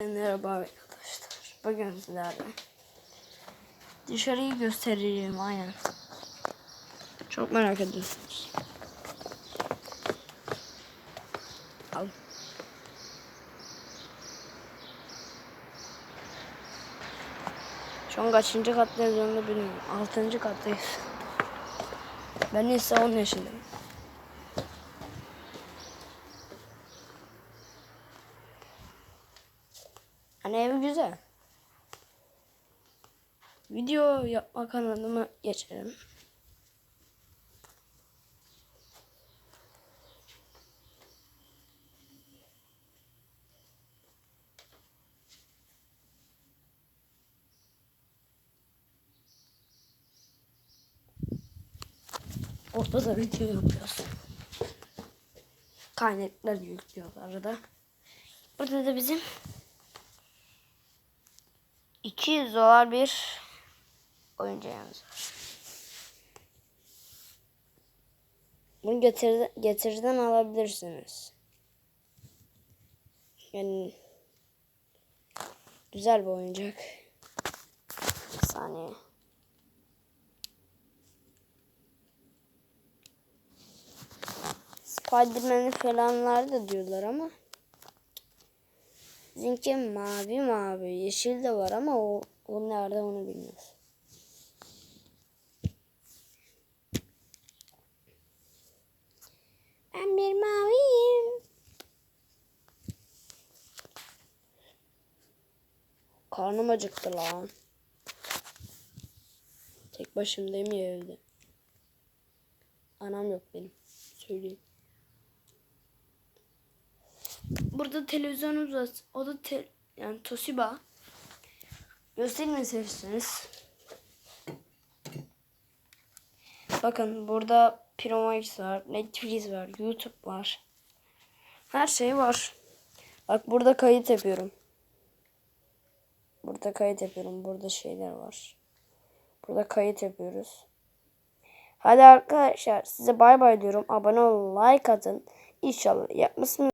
Merhaba arkadaşlar. Bugün sizlerle dışarıyı göstereceğim aynen. Çok merak ediyorsunuz. Al. Şu an kaçıncı kattayız onu bilmiyorum. Altıncı kattayız. Ben ise 10 yaşındayım. Hani ev güzel. Video yapma kanalıma geçelim. Ortada video yapıyoruz. Kaynaklar yüklüyoruz arada. Burada da bizim 200 dolar bir oyuncağımız var. Bunu getir, getirden alabilirsiniz. Yani güzel bir oyuncak. Bir saniye. Spiderman'i falanlar da diyorlar ama Bizimki mavi mavi. Yeşil de var ama o, o nerede onu bilmiyoruz. Ben bir maviyim. Karnım acıktı lan. Tek başımdayım ya evde. Anam yok benim. Söyleyeyim. Burada televizyonumuz var. O da te, yani Toshiba. Göstermeyi seversiniz. Bakın burada Promax var, Netflix var, YouTube var. Her şey var. Bak burada kayıt yapıyorum. Burada kayıt yapıyorum. Burada şeyler var. Burada kayıt yapıyoruz. Hadi arkadaşlar size bay bay diyorum. Abone olun, like atın. İnşallah yapmışsınız.